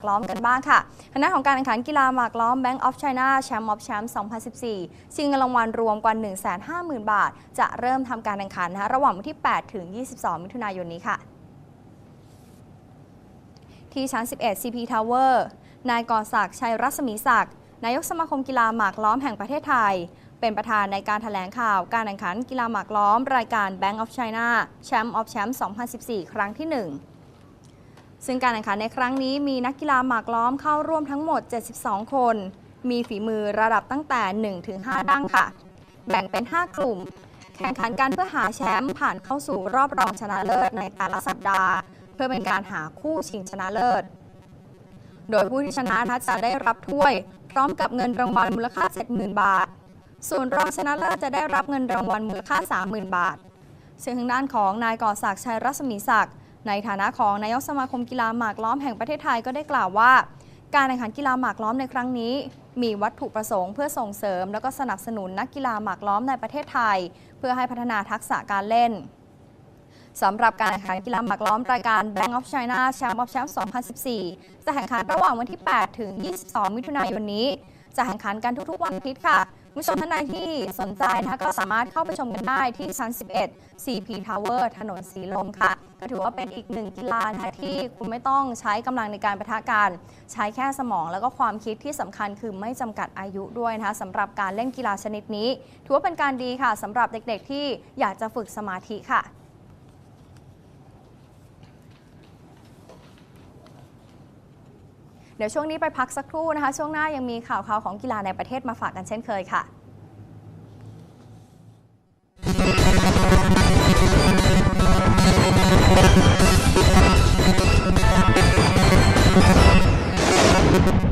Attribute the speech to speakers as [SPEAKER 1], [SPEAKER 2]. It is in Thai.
[SPEAKER 1] ล้อมกันบ้างค่ะคณะของการแข่งขันกีฬาหมากล้อม Bank of China แชมป์ออฟแชมป์2014 ชิงเงินรางวัลรวมกว่า 150,000 บาท จะเริ่มทำการแข่งขันนะคะระหว่างวันที่ 8 ถึง 22 มิถุนายนนี้ค่ะ ที่ชั้น 11 CP Tower นายกอศักดิ์ชัยรัศมีศักดิ์นายกสมาคมกีฬาหมากล้อมแห่งประเทศไทย เป็นประธานในการถแถลงข่าวการแข่งขันกีฬาหมากล้อม รายการ Bank of China แชมป์ออฟแชมป์2014 ครั้งที่ 1 ซึ่งการแข่งขันในครั้งนี้มีนักกีฬาหมากล้อมเข้าร่วมทั้งหมด 72 คน มีฝีมือระดับตั้งแต่ 1 ถึง 5 ดั้งค่ะ แบ่งเป็น 5 กลุ่ม แข่งขันกันเพื่อหาแชมป์ผ่านเข้าสู่รอบรองชนะเลิศในแต่ละสัปดาห์ เพื่อเป็นการหาคู่ชิงชนะเลิศ โดยผู้ที่ชนะนะจะได้รับถ้วย พร้อมกับเงินรางวัลมูลค่า 70,000 บาท ส่วนรองชนะเลิศจะได้รับเงินรางวัลมูลค่า 30,000 บาทซึ่งทางด้านของนายก่อศักดิ์ชัยรัศมีศักดิ์ ในฐานะของนายกสมาคมกีฬาหมากล้อมแห่งประเทศไทยก็ได้กล่าวว่า การแข่งขันกีฬาหมากล้อมในครั้งนี้ มีวัตถุประสงค์เพื่อส่งเสริม แล้วก็สนับสนุนนักกีฬาหมากล้อมในประเทศไทย เพื่อให้พัฒนาทักษะการเล่นสำหรับการแข่งขันกีฬาหมากล้อมรายการ Bank of China Champ of Champ 2014 จะแข่งขันระหว่างวันที่ 8 ถึง 22 มิถุนายนนี้จะแข่งขันกันทุกๆ วันอาทิตย์ค่ะคุณผู้ชมท่านใดที่สนใจนะคะก็สามารถเข้าไปชมกันได้ที่ชั้น 11 CP Tower ถนนสีลมค่ะ ก็ถือว่าเป็นอีกหนึ่งกีฬานะคะที่คุณไม่ต้องใช้กำลังในการประทะกัน ใช้แค่สมองแล้วก็ความคิดที่สำคัญคือไม่จำกัดอายุด้วยนะคะสำหรับการเล่นกีฬาชนิดนี้ ถือว่าเป็นการดีค่ะสำหรับเด็กๆที่อยากจะฝึกสมาธิค่ะ เดี๋ยวช่วงนี้ไปพักสักครู่นะคะ ช่วงหน้ายังมีข่าวข่าวของกีฬาในประเทศมาฝากกันเช่นเคยค่ะ